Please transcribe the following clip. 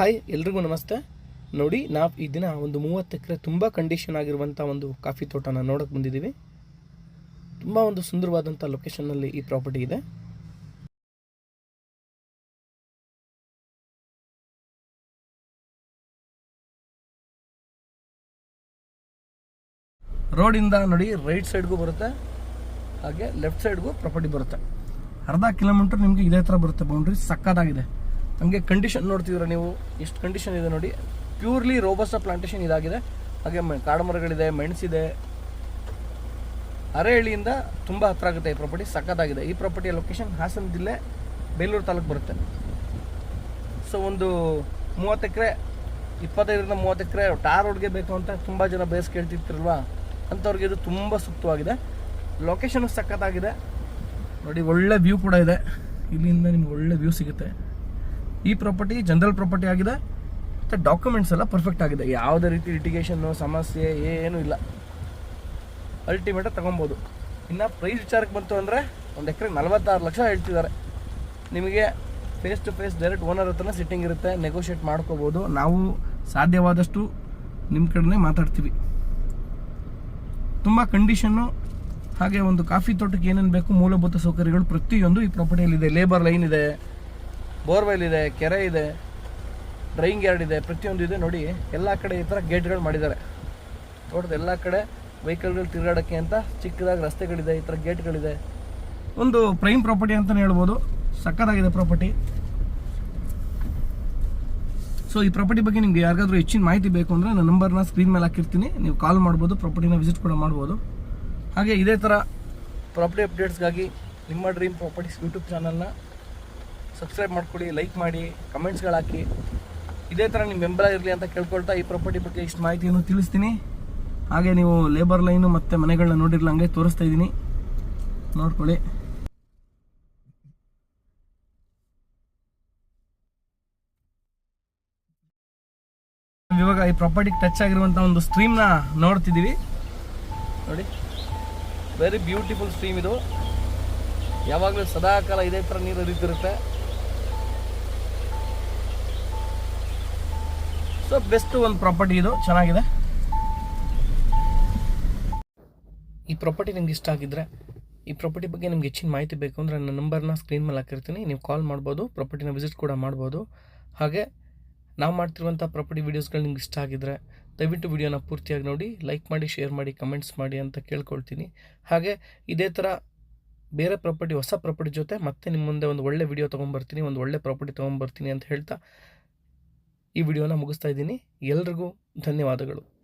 Hi, ಎಲ್ರಿಗೂ ನಮಸ್ತೆ. ನೋಡಿ, ನಾವು ಈ ದಿನ ಒಂದು ಮೂವತ್ತು ಎಕರೆ ತುಂಬ ಕಂಡೀಷನ್ ಆಗಿರುವಂಥ ಒಂದು ಕಾಫಿ ತೋಟನ ನೋಡೋಕೆ ಬಂದಿದ್ದೀವಿ. ತುಂಬ ಒಂದು ಸುಂದರವಾದಂಥ ಲೊಕೇಶನ್ನಲ್ಲಿ ಈ ಪ್ರಾಪರ್ಟಿ ಇದೆ. ರೋಡಿಂದ ನೋಡಿ ರೈಟ್ ಸೈಡ್ಗೂ ಬರುತ್ತೆ. ಹಾಗೆ ಲೆಫ್ಟ್ ಸೈಡ್ಗೂ ಪ್ರಾಪರ್ಟಿ ಬರುತ್ತೆ. ಅರ್ಧ ಕಿಲೋಮೀಟರ್ ನಿಮಗೆ ಇದೇ ಥರ ಬರುತ್ತೆ ಬೌಂಡ್ರಿ ಸಕ್ಕತ್ತಾಗಿದೆ. ನಮಗೆ ಕಂಡೀಷನ್ ನೋಡ್ತಿದ್ರೆ ನೀವು? ಎಷ್ಟು ಕಂಡೀಷನ್ ಇದೆ ನೋಡಿ. ಪ್ಯೂರ್ಲಿ ರೋಬಸ್ಟ ಪ್ಲಾಂಟೇಶನ್ ಇದಾಗಿದೆ. ಹಾಗೆ ಕಾಡು ಮರಗಳಿದೆ ಮೆಣಸಿದೆ ಅರೆಹಳ್ಳಿಯಿಂದ ತುಂಬ ಹತ್ರ ಆಗುತ್ತೆ ಈ ಪ್ರಾಪರ್ಟಿ ಸಕ್ಕತ್ತಾಗಿದೆ ಈ ಪ್ರಾಪರ್ಟಿಯ ಲೊಕೇಶನ್ ಹಾಸನ ಜಿಲ್ಲೆ ಬೇಲೂರು ತಾಲೂಕು ಬರುತ್ತೆ. ಸೊ ಒಂದು ಮೂವತ್ತು ಎಕರೆ, ಇಪ್ಪತ್ತೈದರಿಂದ ಮೂವತ್ತು ಎಕರೆ ಟಾರ್ ರೋಡ್ಗೆ ಬೇಕು ಅಂತ ತುಂಬ ಜನ ಬೇಸ್ ಕೇಳ್ತಿರ್ತಿರಲ್ವ? ಅಂಥವ್ರಿಗೆ ಇದು ತುಂಬ ಸೂಕ್ತವಾಗಿದೆ. ಲೊಕೇಶನ್ ಸಖತ್ತಾಗಿದೆ. ನೋಡಿ, ಒಳ್ಳೆ ವ್ಯೂ ಕೂಡ ಇದೆ. ಇಲ್ಲಿಂದ ನಿಮ್ಗೆ ಒಳ್ಳೆ ವ್ಯೂ ಸಿಗುತ್ತೆ. ಈ ಪ್ರಾಪರ್ಟಿ ಜನರಲ್ ಪ್ರಾಪರ್ಟಿ ಆಗಿದೆ. ಮತ್ತು ಡಾಕ್ಯುಮೆಂಟ್ಸ್ ಎಲ್ಲ ಪರ್ಫೆಕ್ಟ್ ಆಗಿದೆ. ಯಾವುದೇ ರೀತಿ ಲಿಟಿಗೇಷನ್ನು ಸಮಸ್ಯೆ, ಏನೂ ಇಲ್ಲ. ಅಲ್ಟಿಮೇಟಾಗಿ ತೊಗೊಬೋದು. ಇನ್ನು ಪ್ರೈಸ್ ವಿಚಾರಕ್ಕೆ ಬಂತು ಅಂದರೆ ಒಂದು ಎಕರೆಗೆ ನಲವತ್ತಾರು ಲಕ್ಷ ಹೇಳ್ತಿದ್ದಾರೆ. ನಿಮಗೆ face to face direct owner ಹತ್ರನೇ ಸಿಟ್ಟಿಂಗ್ ಇರುತ್ತೆ. ನೆಗೋಷಿಯೇಟ್ ಮಾಡ್ಕೋಬೋದು. ನಾವು ಸಾಧ್ಯವಾದಷ್ಟು ನಿಮ್ಮ ಕಡೆನೇ ಮಾತಾಡ್ತೀವಿ. ತುಂಬ ಕಂಡೀಷನ್ನು ಹಾಗೆ ಒಂದು ಕಾಫಿ ತೋಟಕ್ಕೆ ಏನೇನು ಬೇಕು, ಮೂಲಭೂತ ಸೌಕರ್ಯಗಳು ಪ್ರತಿಯೊಂದು ಈ ಪ್ರಾಪರ್ಟಿಯಲ್ಲಿ ಇದೆ ಲೇಬರ್ ಲೈನ್ ಇದೆ. ಬೋರ್ವೆಲ್ ಇದೆ, ಕೆರೆ ಇದೆ ಡ್ರೈಯಿಂಗ್ ಯಾರ್ಡ್ ಇದೆ, ಪ್ರತಿಯೊಂದು ಇದೆ ನೋಡಿ. ಎಲ್ಲ ಕಡೆ ಈ ಥರ ಗೇಟ್ಗಳು ಮಾಡಿದ್ದಾರೆ. ತೋಟದ ಎಲ್ಲ ಕಡೆ ವೆಹಿಕಲ್ಗಳು ತಿರುಗಾಡೋಕ್ಕೆ ಅಂತ ಚಿಕ್ಕದಾಗಿ ರಸ್ತೆಗಳಿದೆ, ಈ ಥರ ಗೇಟ್ಗಳಿದೆ. ಒಂದು ಪ್ರೈಮ್ ಪ್ರಾಪರ್ಟಿ ಅಂತಲೇ ಹೇಳ್ಬೋದು. ಸಕ್ಕತ್ತಾಗಿದೆ ಪ್ರಾಪರ್ಟಿ. ಸೊ ಈ ಪ್ರಾಪರ್ಟಿ ಬಗ್ಗೆ ನಿಮ್ಗೆ ಯಾರಿಗಾದ್ರೂ ಹೆಚ್ಚಿನ ಮಾಹಿತಿ ಬೇಕು ಅಂದರೆ ನನ್ನ ನಂಬರ್ನ ಸ್ಕ್ರೀನ್ ಮೇಲೆ ಹಾಕಿರ್ತೀನಿ. ನೀವು ಕಾಲ್ ಮಾಡ್ಬೋದು, ಪ್ರಾಪರ್ಟಿನ ವಿಸಿಟ್ ಕೂಡ ಮಾಡ್ಬೋದು. ಹಾಗೆ ಇದೇ ಥರ ಪ್ರಾಪರ್ಟಿ ಅಪ್ಡೇಟ್ಸ್ಗಾಗಿ ನಿಮ್ಮ ಡ್ರೀಮ್ ಪ್ರಾಪರ್ಟೀಸ್ ಯೂಟ್ಯೂಬ್ ಚಾನಲ್ನ ಸಬ್ಸ್ಕ್ರೈಬ್ ಮಾಡ್ಕೊಳ್ಳಿ ಲೈಕ್ ಮಾಡಿ ಕಮೆಂಟ್ಸ್ಗಳು ಹಾಕಿ. ಇದೇ ಥರ ನಿಮ್ಮ ಬೆಂಬಲ ಇರಲಿ ಅಂತ ಕೇಳ್ಕೊಳ್ತಾ ಈ ಪ್ರಾಪರ್ಟಿ ಬಗ್ಗೆ ಇಷ್ಟು ಮಾಹಿತಿಯನ್ನು ತಿಳಿಸ್ತೀನಿ. ಹಾಗೆ ನೀವು ಲೇಬರ್ ಲೈನು ಮತ್ತು ಮನೆಗಳನ್ನ ನೋಡಿರಲ್ಲ ಹಂಗೆ ತೋರಿಸ್ತಾ ಇದ್ದೀನಿ. ನೋಡ್ಕೊಳ್ಳಿ. ಇವಾಗ ಈ ಪ್ರಾಪರ್ಟಿಗೆ ಟಚ್ ಆಗಿರುವಂಥ ಒಂದು ಸ್ಟ್ರೀಮ್ನ ನೋಡ್ತಿದ್ದೀವಿ. ನೋಡಿ. ವೆರಿ ಬ್ಯೂಟಿಫುಲ್ ಸ್ಟ್ರೀಮ್ ಇದು. ಯಾವಾಗಲೂ ಸದಾಕಾಲ ಇದೇ ಥರ ನೀರು ಹರಿತಿರುತ್ತೆ. ಸೊ ಬೆಸ್ಟ್ ಒಂದು ಪ್ರಾಪರ್ಟಿ ಇದು. ಚೆನ್ನಾಗಿದೆ. ಈ ಪ್ರಾಪರ್ಟಿ ನಿಮ್ಗೆ ಇಷ್ಟ ಆಗಿದ್ರೆ, ಈ ಪ್ರಾಪರ್ಟಿ ಬಗ್ಗೆ ನಿಮ್ಗೆ ಹೆಚ್ಚಿನ ಮಾಹಿತಿ ಬೇಕು ಅಂದರೆ ನನ್ನ ನಂಬರ್ನ ಸ್ಕ್ರೀನ್ ಮೇಲೆ ಹಾಕಿರ್ತೀನಿ. ನೀವು ಕಾಲ್ ಮಾಡ್ಬೋದು ಪ್ರಾಪರ್ಟಿನ ವಿಸಿಟ್ ಕೂಡ ಮಾಡ್ಬೋದು. ಹಾಗೆ, ನಾವು ಮಾಡ್ತಿರುವಂಥ ಪ್ರಾಪರ್ಟಿ ವೀಡಿಯೋಸ್ಗಳು ನಿಮ್ಗೆ ಇಷ್ಟ ಆಗಿದ್ರೆ, ದಯವಿಟ್ಟು ವಿಡಿಯೋನ ಪೂರ್ತಿಯಾಗಿ ನೋಡಿ ಲೈಕ್ ಮಾಡಿ ಶೇರ್ ಮಾಡಿ ಕಮೆಂಟ್ಸ್ ಮಾಡಿ ಅಂತ ಕೇಳ್ಕೊಳ್ತೀನಿ. ಹಾಗೆ, ಇದೇ ಥರ ಬೇರೆ ಪ್ರಾಪರ್ಟಿ ಹೊಸ ಪ್ರಾಪರ್ಟಿ ಜೊತೆ ಮತ್ತೆ ನಿಮ್ಮ ಮುಂದೆ ಒಂದು ಒಳ್ಳೆ ವಿಡಿಯೋ ತೊಗೊಂಬರ್ತೀನಿ, ಒಂದು ಒಳ್ಳೆ ಪ್ರಾಪರ್ಟಿ ತೊಗೊಂಬರ್ತೀನಿ ಅಂತ ಹೇಳ್ತಾ ಈ ವಿಡಿಯೋನ ಮುಗಿಸ್ತಾ ಇದ್ದೀನಿ. ಎಲ್ರಿಗೂ ಧನ್ಯವಾದಗಳು.